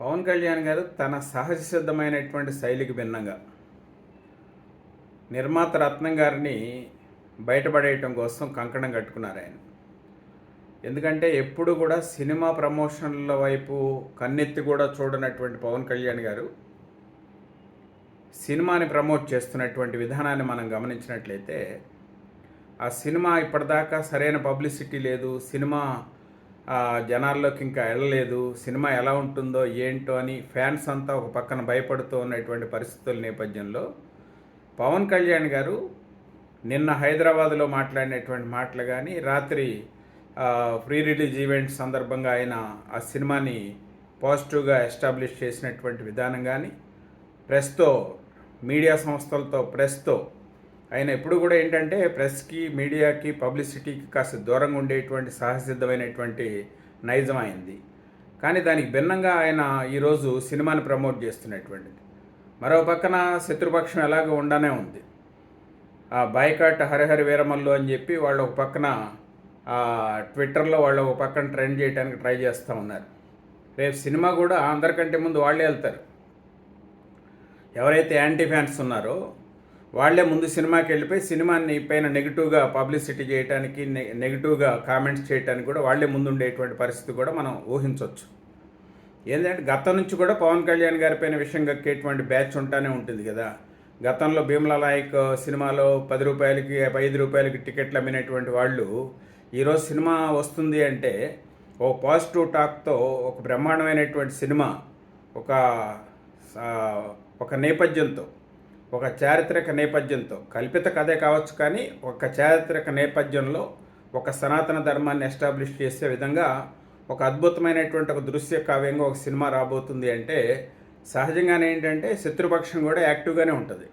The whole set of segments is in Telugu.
పవన్ కళ్యాణ్ గారు తన సహజ సిద్ధమైనటువంటి శైలికి భిన్నంగా నిర్మాత రత్నం గారిని బయటపడేయటం కోసం కంకణం కట్టుకున్నారు ఆయన. ఎందుకంటే ఎప్పుడు కూడా సినిమా ప్రమోషన్ల వైపు కన్నెత్తి కూడా చూడనటువంటి పవన్ కళ్యాణ్ గారు సినిమాని ప్రమోట్ చేస్తున్నటువంటి విధానాన్ని మనం గమనించినట్లయితే ఆ సినిమా ఇప్పటిదాకా సరైన పబ్లిసిటీ లేదు సినిమా జనాల్లోకి ఇంకా వెళ్ళలేదు. సినిమా ఎలా ఉంటుందో ఏంటో అని ఫ్యాన్స్ అంతా ఒక పక్కన భయపడుతూ ఉన్నటువంటి పరిస్థితుల నేపథ్యంలో పవన్ కళ్యాణ్ గారు నిన్న హైదరాబాద్లో మాట్లాడినటువంటి మాటలు కానీ రాత్రి ప్రీ రిలీజ్ ఈవెంట్ సందర్భంగా ఆయన ఆ సినిమాని పాజిటివ్గా ఎస్టాబ్లిష్ చేసినటువంటి విధానం కానీ ప్రెస్తో మీడియా సంస్థలతో ప్రెస్తో ఆయన ఎప్పుడు కూడా ఏంటంటే ప్రెస్కి మీడియాకి పబ్లిసిటీకి కాస్త దూరంగా ఉండేటువంటి సహసిద్ధమైనటువంటి నైజం అయింది. కానీ దానికి భిన్నంగా ఆయన ఈరోజు సినిమాని ప్రమోట్ చేస్తున్నటువంటిది. మరో పక్కన శత్రుపక్షం ఎలాగో ఉండనే ఉంది. ఆ బాయ్కాట్ హరిహరి వీరమల్లు అని చెప్పి వాళ్ళు ఒక పక్కన ట్విట్టర్లో వాళ్ళు ఒక పక్కన ట్రెండ్ చేయడానికి ట్రై చేస్తూ ఉన్నారు. రేపు సినిమా కూడా అందరికంటే ముందు వాళ్ళే వెళ్తారు. ఎవరైతే యాంటీ ఫ్యాన్స్ ఉన్నారో వాళ్ళే ముందు సినిమాకి వెళ్ళిపోయి సినిమాని పైన నెగిటివ్గా పబ్లిసిటీ చేయడానికి నె- నెగిటివ్గా కామెంట్స్ చేయడానికి కూడా వాళ్ళే ముందు ఉండేటువంటి పరిస్థితి కూడా మనం ఊహించవచ్చు ఏంటంటే గతం నుంచి కూడా పవన్ కళ్యాణ్ గారి పైన విషయం కక్కేటువంటి బ్యాచ్ ఉంటానే ఉంటుంది కదా. గతంలో భీమలా నాయక్ సినిమాలో పది రూపాయలకి ఐదు రూపాయలకి టికెట్లు అమ్మినటువంటి వాళ్ళు ఈరోజు సినిమా వస్తుంది అంటే ఓ పాజిటివ్ టాక్తో ఒక బ్రహ్మాండమైనటువంటి సినిమా ఒక ఒక నేపథ్యంతో ఒక చారిత్రక నేపథ్యంతో కల్పిత కథే కావచ్చు కానీ ఒక చారిత్రక నేపథ్యంలో ఒక సనాతన ధర్మాన్ని ఎస్టాబ్లిష్ చేసే విధంగా ఒక అద్భుతమైనటువంటి ఒక దృశ్య కావ్యంగా ఒక సినిమా రాబోతుంది అంటే సహజంగానే ఏంటంటే శత్రుపక్షం కూడా యాక్టివ్గానే ఉంటుంది.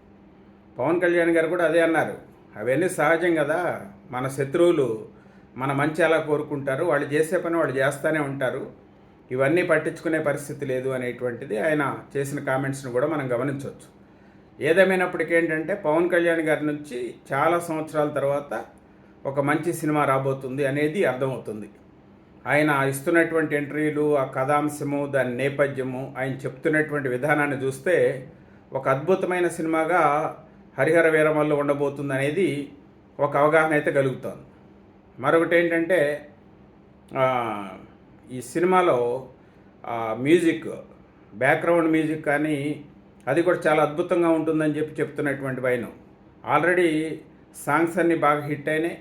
పవన్ కళ్యాణ్ గారు కూడా అదే అన్నారు. అవన్నీ సహజం కదా. మన శత్రువులు మన మంచి ఎలా కోరుకుంటారు? వాళ్ళు చేసే పని వాళ్ళు చేస్తూనే ఉంటారు. ఇవన్నీ పట్టించుకునే పరిస్థితి లేదు అనేటువంటిది ఆయన చేసిన కామెంట్స్ను కూడా మనం గమనించవచ్చు. ఏదేమైనప్పటికీ ఏంటంటే పవన్ కళ్యాణ్ గారి నుంచి చాలా సంవత్సరాల తర్వాత ఒక మంచి సినిమా రాబోతుంది అనేది అర్థమవుతుంది. ఆయన ఇస్తున్నటువంటి ఎంట్రీలు ఆ కథాంశము దాని నేపథ్యము ఆయన చెప్తున్నటువంటి విధానాన్ని చూస్తే ఒక అద్భుతమైన సినిమాగా హరిహర వీరమల్లు ఉండబోతుంది అనేది ఒక అవగాహన అయితే కలుగుతుంది. మరొకటి ఏంటంటే ఈ సినిమాలో మ్యూజిక్ బ్యాక్గ్రౌండ్ మ్యూజిక్ కానీ అది కూడా చాలా అద్భుతంగా ఉంటుందని చెప్పి చెప్తున్నటువంటి వైన్. ఆల్రెడీ సాంగ్స్ అన్నీ బాగా హిట్ అయినాయి.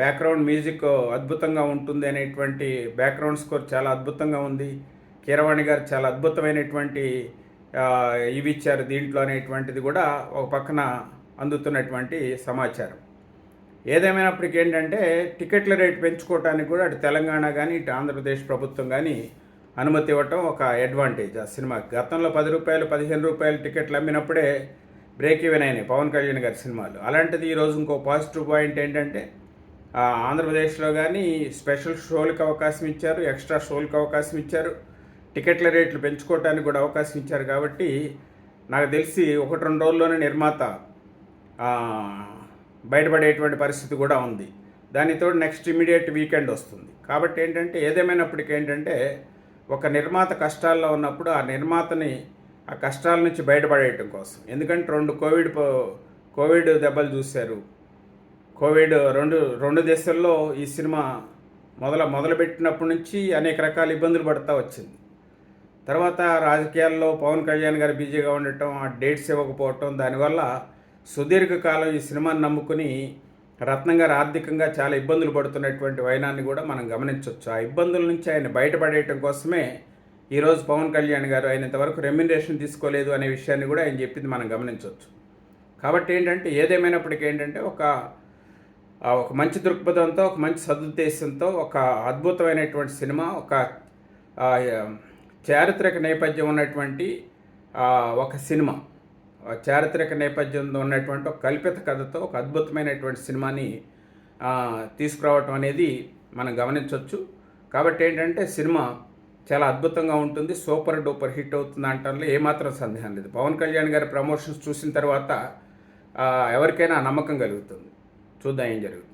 బ్యాక్గ్రౌండ్ మ్యూజిక్ అద్భుతంగా ఉంటుంది అనేటువంటి బ్యాక్గ్రౌండ్ స్కోర్ చాలా అద్భుతంగా ఉంది. కీరవాణి గారు చాలా అద్భుతమైనటువంటి ఇవి ఇచ్చారు దీంట్లో అనేటువంటిది కూడా ఒక పక్కన అందుతున్నటువంటి సమాచారం. ఏదేమైనప్పటికీ ఏంటంటే టికెట్ల రేటు పెంచుకోవడానికి కూడా అటు తెలంగాణ కానీ ఇటు ఆంధ్రప్రదేశ్ ప్రభుత్వం కానీ అనుమతి ఇవ్వటం ఒక అడ్వాంటేజ్ ఆ సినిమా గతంలో పది రూపాయలు పదిహేను రూపాయలు టికెట్లు అమ్మినప్పుడే బ్రేక్ ఈవెన్ అయినాయి పవన్ కళ్యాణ్ గారి సినిమాలు. అలాంటిది ఈరోజు ఇంకో పాజిటివ్ పాయింట్ ఏంటంటే ఆంధ్రప్రదేశ్లో కానీ స్పెషల్ షోలకు అవకాశం ఇచ్చారు ఎక్స్ట్రా షోలకు అవకాశం ఇచ్చారు టికెట్ల రేట్లు పెంచుకోవడానికి కూడా అవకాశం ఇచ్చారు కాబట్టి నాకు తెలిసి ఒకటి రెండు రోజుల్లోనే నిర్మాత బయటపడేటువంటి పరిస్థితి కూడా ఉంది. దానితో నెక్స్ట్ ఇమీడియట్ వీకెండ్ వస్తుంది. కాబట్టి ఏంటంటే ఏదేమైనప్పటికీ ఏంటంటే ఒక నిర్మాత కష్టాల్లో ఉన్నప్పుడు ఆ నిర్మాతని ఆ కష్టాల నుంచి బయటపడేయటం కోసం. ఎందుకంటే రెండు కోవిడ్ పో- కోవిడ్ దెబ్బలు చూశారు. కోవిడ్ రెండు రెండు దేశాల్లో ఈ సినిమా మొదల మొదలుపెట్టినప్పటి నుంచి అనేక రకాల ఇబ్బందులు పడుతూ వచ్చింది. తర్వాత రాజకీయాల్లో పవన్ కళ్యాణ్ గారు బిజీగా ఉండటం ఆ డేట్స్ ఇవ్వకపోవటం దానివల్ల సుదీర్ఘకాలం ఈ సినిమాని నమ్ముకుని రత్నం గారు ఆర్థికంగా చాలా ఇబ్బందులు పడుతున్నటువంటి వైనాన్ని కూడా మనం గమనించవచ్చు ఆ ఇబ్బందుల నుంచి ఆయన బయటపడేయటం కోసమే ఈరోజు పవన్ కళ్యాణ్ గారు ఆయన ఇంతవరకు రెమ్యునరేషన్ తీసుకోలేదు అనే విషయాన్ని కూడా ఆయన చెప్పింది మనం గమనించవచ్చు కాబట్టి ఏంటంటే ఏదేమైనప్పటికీ ఏంటంటే ఒక ఒక మంచి దృక్పథంతో ఒక మంచి సదుద్దేశంతో ఒక అద్భుతమైనటువంటి సినిమా ఒక చారిత్రక నేపథ్యం ఉన్నటువంటి ఒక సినిమా. చారిత్రక నేపథ్యంలో ఉన్నటువంటి ఒక కల్పిత కథతో ఒక అద్భుతమైనటువంటి సినిమాని తీసుకురావటం అనేది మనం గమనించవచ్చు కాబట్టి ఏంటంటే సినిమా చాలా అద్భుతంగా ఉంటుంది సూపర్ డూపర్ హిట్ అవుతుంది అంటంలో ఏమాత్రం సందేహం లేదు. పవన్ కళ్యాణ్ గారి ప్రమోషన్స్ చూసిన తర్వాత ఎవరికైనా నమ్మకం కలుగుతుంది. చూద్దాం ఏం జరుగుతుంది.